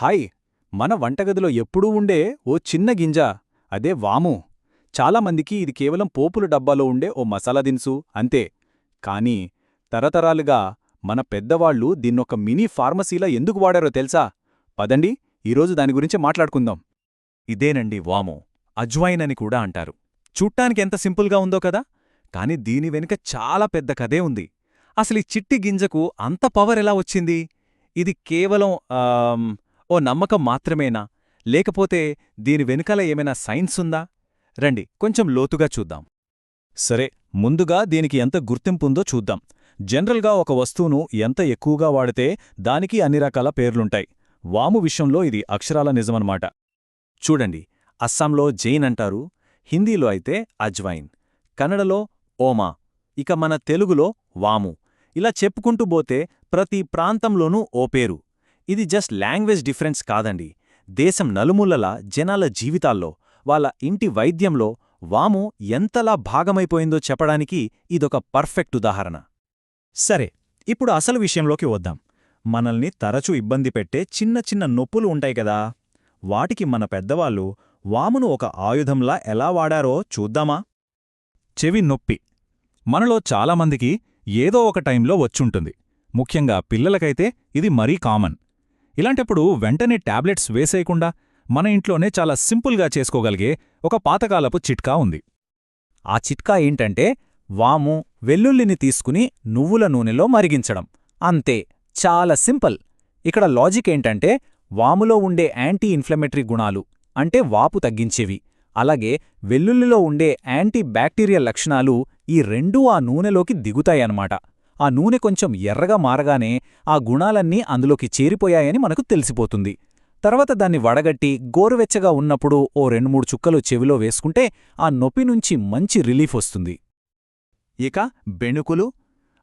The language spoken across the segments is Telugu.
హాయ్ మన వంటగదిలో ఎప్పుడూ ఉండే ఓ చిన్న గింజ. అదే వాము. చాలామందికి ఇది కేవలం పోపుల డబ్బాలో ఉండే ఓ మసాలా దినుసు అంతే. కానీ తరతరాలుగా మన పెద్దవాళ్ళు దీన్నొక మినీ ఫార్మసీలా ఎందుకు వాడారో తెలుసా? పదండి ఈరోజు దాని గురించి మాట్లాడుకుందాం. ఇదేనండి వాము. అజ్వైన్ అని కూడా అంటారు. చూట్టానికి ఎంత సింపుల్గా ఉందో కదా? కాని దీని వెనుక చాలా పెద్ద కథే ఉంది. అసలు ఈ చిట్టి గింజకు అంత పవర్ ఎలా వచ్చింది? ఇది కేవలం ఓ నమ్మకం మాత్రమేనా? లేకపోతే దీని వెనుకల ఏమైనా సైన్స్ ఉందా? రండి కొంచెం లోతుగా చూద్దాం. సరే ముందుగా దీనికి ఎంత గుర్తింపుందో చూద్దాం. జనరల్గా ఒక వస్తువును ఎంత ఎక్కువగా వాడితే దానికి అన్ని రకాల పేర్లుంటాయి. వాము విషయంలో ఇది అక్షరాల నిజమన్నమాట. చూడండి అస్సాంలో జైన్ అంటారు హిందీలో అయితే అజ్వైన్ కన్నడలో ఓమా ఇక మన తెలుగులో వాము. ఇలా చెప్పుకుంటూ పోతే ప్రతి ప్రాంతంలోనూ ఓ పేరు. ఇది జస్ట్ లాంగ్వేజ్ డిఫరెన్స్ కాదండి. దేశం నలుమూలలా జనాల జీవితాల్లో వాళ్ళ ఇంటి వైద్యంలో వాము ఎంతలా భాగమైపోయిందో చెప్పడానికి ఇదొక పర్ఫెక్ట్ ఉదాహరణ. సరే ఇప్పుడు అసలు విషయంలోకి వద్దాం. మనల్ని తరచూ ఇబ్బంది పెట్టే చిన్న చిన్న నొప్పులు ఉంటాయి కదా. వాటికి మన పెద్దవాళ్ళు వామును ఒక ఆయుధంలా ఎలా వాడారో చూద్దామా? చెవి నొప్పి. మనలో చాలామందికి ఏదో ఒక టైంలో వచ్చుంటుంది. ముఖ్యంగా పిల్లలకైతే ఇది మరీ కామన్. ఇలాంటప్పుడు వెంటనే టాబ్లెట్స్ వేసేయకుండా మన ఇంట్లోనే చాలా సింపుల్గా చేసుకోగలిగే ఒక పాతకాలపు చిట్కా ఉంది. ఆ చిట్కా ఏంటంటే వాము వెల్లుల్లిని తీసుకుని నువ్వుల నూనెలో మరిగించడం. అంతే చాలా సింపుల్. ఇక్కడ లాజిక్ ఏంటంటే వాములో ఉండే యాంటీ ఇన్ఫ్లమేటరీ గుణాలు అంటే వాపు తగ్గించేవి. అలాగే వెల్లుల్లిలో ఉండే యాంటీ బ్యాక్టీరియల్ లక్షణాలు ఈ రెండూ ఆ నూనెలోకి దిగుతాయన్నమాట. ఆ నూనె కొంచెం ఎర్రగా మారగానే ఆ గుణాలన్నీ అందులోకి చేరిపోయాయని మనకు తెలిసిపోతుంది. తర్వాత దాన్ని వడగట్టి గోరువెచ్చగా ఉన్నప్పుడు ఓ రెండు మూడు చుక్కలు చెవిలో వేసుకుంటే ఆ నొప్పి నుంచి మంచి రిలీఫ్ వస్తుంది. ఇక బెణుకులు?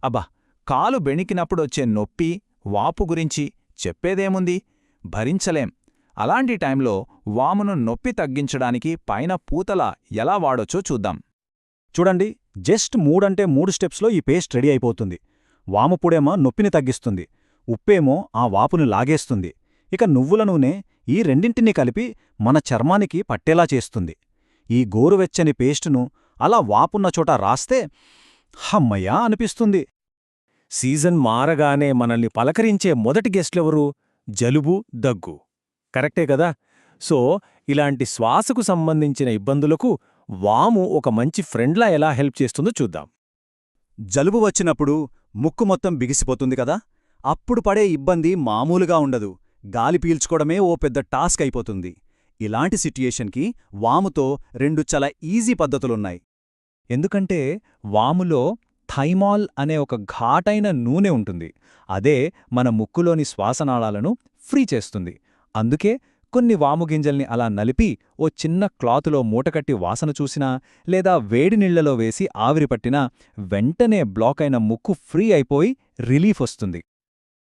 అబ్బా కాలు బెణికినప్పుడొచ్చే నొప్పి వాపు గురించి చెప్పేదేముంది? భరించలేం. అలాంటి టైంలో వామును నొప్పి తగ్గించడానికి పైన పూతల ఎలా వాడొచ్చో చూద్దాం. చూడండి. జస్ట్ మూడంటే మూడు స్టెప్స్లో ఈ పేస్ట్ రెడీ అయిపోతుంది. వాముపుడేమో నొప్పిని తగ్గిస్తుంది. ఉప్పేమో ఆ వాపుని లాగేస్తుంది. ఇక నువ్వుల నూనె ఈ రెండింటినీ కలిపి మన చర్మానికి పట్టేలా చేస్తుంది. ఈ గోరువెచ్చని పేస్టును అలా వాపున్న చోట రాస్తే హమ్మయ్యా అనిపిస్తుంది. సీజన్ మారగానే మనల్ని పలకరించే మొదటి గెస్ట్లెవరు? జలుబు దగ్గు. కరెక్టే కదా? సో ఇలాంటి శ్వాసకు సంబంధించిన ఇబ్బందులకు వాము ఒక మంచి ఫ్రెండ్లా ఎలా హెల్ప్ చేస్తుందో చూద్దాం. జలుబు వచ్చినప్పుడు ముక్కు మొత్తం బిగిసిపోతుంది కదా అప్పుడు పడే ఇబ్బంది మామూలుగా ఉండదు. గాలి పీల్చుకోవడమే ఓ పెద్ద టాస్క్ అయిపోతుంది. ఇలాంటి సిట్యుయేషన్కి వాముతో రెండు చాలా ఈజీ పద్ధతులున్నాయి. ఎందుకంటే వాములో థైమాల్ అనే ఒక ఘాటైన నూనె ఉంటుంది. అదే మన ముక్కులోని శ్వాసనాళాలను ఫ్రీ చేస్తుంది. అందుకే కొన్ని వాము గింజల్ని అలా నలిపి ఓ చిన్న క్లాతులో మూటకట్టి వాసన చూసినా లేదా వేడి నీళ్ళలో వేసి ఆవిరి పట్టినా వెంటనే బ్లాక్ అయిన ముక్కు ఫ్రీ అయిపోయి రిలీఫ్ వస్తుంది.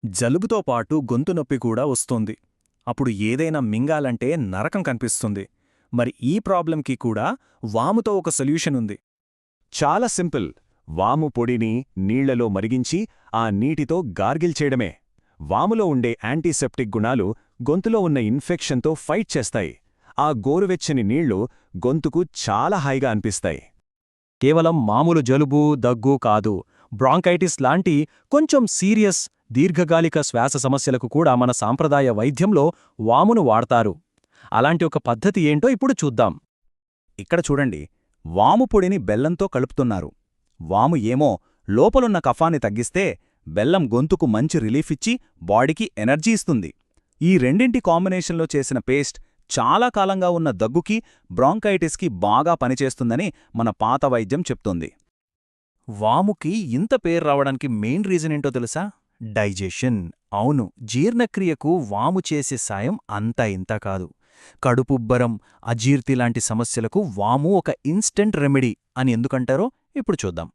జలుబుతో పాటు గొంతు నొప్పి కూడా వస్తోంది. అప్పుడు ఏదైనా మింగాలంటే నరకం కనిపిస్తుంది. మరి ఈ ప్రాబ్లంకి కూడా వాముతో ఒక సొల్యూషన్ ఉంది. చాలా సింపుల్. వాము పొడిని నీళ్ళలో మరిగించి ఆ నీటితో గార్గిల్ చేయడమే. వాములో ఉండే యాంటీసెప్టిక్ గుణాలు గొంతులో ఉన్న ఇన్ఫెక్షన్తో ఫైట్ చేస్తాయి. ఆ గోరువెచ్చని నీళ్ళు గొంతుకు చాలా హాయిగా అనిపిస్తాయి. కేవలం మామూలు జలుబు దగ్గు కాదు బ్రాంకైటిస్ లాంటి కొంచెం సీరియస్ దీర్ఘకాలిక శ్వాస సమస్యలకు కూడా మన సాంప్రదాయ వైద్యంలో వామును వాడతారు. అలాంటి ఒక పద్ధతి ఏంటో ఇప్పుడు చూద్దాం. ఇక్కడ చూడండి వాము పొడిని బెల్లంతో కలుపుతున్నారు. వాము ఏమో లోపలున్న కఫాన్ని తగ్గిస్తే బెల్లం గొంతుకు మంచి రిలీఫ్ ఇచ్చి బాడీకి ఎనర్జీ ఇస్తుంది. ఈ రెండింటి కాంబినేషన్లో చేసిన పేస్ట్ చాలా కాలంగా ఉన్న దగ్గుకి బ్రాంకైటిస్కి బాగా పనిచేస్తుందని మన పాత వైద్యం చెప్తోంది. వాముకి ఇంత పేరు రావడానికి మెయిన్ రీజన్ ఏంటో తెలుసా? డైజెషన్. అవును జీర్ణక్రియకు వాము చేసే సాయం అంతా ఇంత కాదు. కడుపుబ్బరం అజీర్తి లాంటి సమస్యలకు వాము ఒక ఇన్స్టెంట్ రెమెడీ అని ఎందుకంటారో ఇప్పుడు చూద్దాం.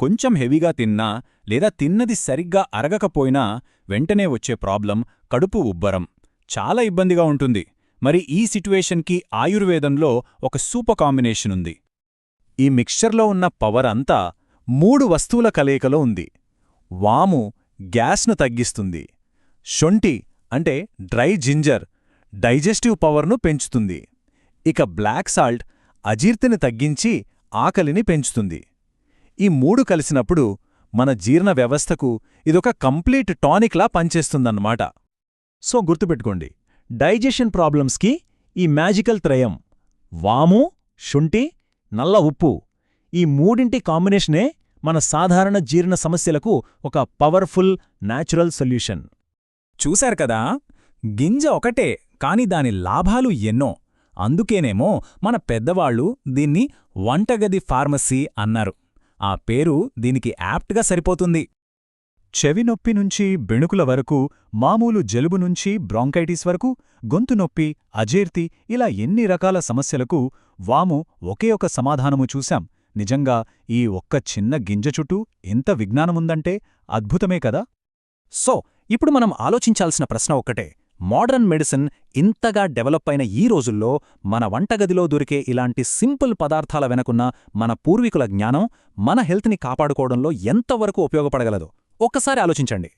కొంచెం హెవీగా తిన్నా లేదా తిన్నది సరిగ్గా అరగకపోయినా వెంటనే వచ్చే ప్రాబ్లం కడుపు ఉబ్బరం. చాలా ఇబ్బందిగా ఉంటుంది. మరి ఈ సిట్యువేషన్కి ఆయుర్వేదంలో ఒక సూపర్ కాంబినేషన్ ఉంది. ఈ మిక్స్చర్లో ఉన్న పవర్ అంతా మూడు వస్తువుల కలయికలో ఉంది. వాము గ్యాస్ను తగ్గిస్తుంది. షొంటి అంటే డ్రై జింజర్ డైజెస్టివ్ పవర్ను పెంచుతుంది. ఇక బ్లాక్ సాల్ట్ అజీర్తిని తగ్గించి ఆకలిని పెంచుతుంది. ఈ మూడు కలిసినప్పుడు మన జీర్ణ వ్యవస్థకు ఇదొక కంప్లీట్ టానిక్లా పనిచేస్తుందన్నమాట. సో గుర్తుపెట్టుకోండి. డైజెషన్ ప్రాబ్లమ్స్కి ఈ మ్యాజికల్ త్రయం వాము శుంఠి నల్ల ఉప్పు ఈ మూడింటి కాంబినేషనే మన సాధారణ జీర్ణ సమస్యలకు ఒక పవర్ఫుల్ న్యాచురల్ సొల్యూషన్. చూశారు కదా? గింజ ఒకటే కాని దాని లాభాలు ఎన్నో. అందుకేనేమో మన పెద్దవాళ్ళు దీన్ని వంటగది ఫార్మసీ అన్నారు. ఆ పేరు దీనికి యాప్ట్గా సరిపోతుంది. చెవి నొప్పి నుంచి బెణుకుల వరకు మామూలు జలుబు నుంచి బ్రాంకైటిస్ వరకు గొంతు నొప్పి అజీర్తి ఇలా ఎన్ని రకాల సమస్యలకు వాము ఒకే ఒక సమాధానము చూశాం. నిజంగా ఈ ఒక్క చిన్న గింజ చుట్టూ ఎంత విజ్ఞానముందంటే అద్భుతమే కదా? సో ఇప్పుడు మనం ఆలోచించాల్సిన ప్రశ్న ఒక్కటే. మోడర్న్ మెడిసిన్ ఇంతగా డెవలప్ అయిన ఈ రోజుల్లో మన వంటగదిలో దొరికే ఇలాంటి సింపుల్ పదార్థాల వెనకున్న మన పూర్వీకుల జ్ఞానం మన హెల్త్ని కాపాడుకోవడంలో ఎంతవరకు ఉపయోగపడగలదో ఒక్కసారి ఆలోచించండి.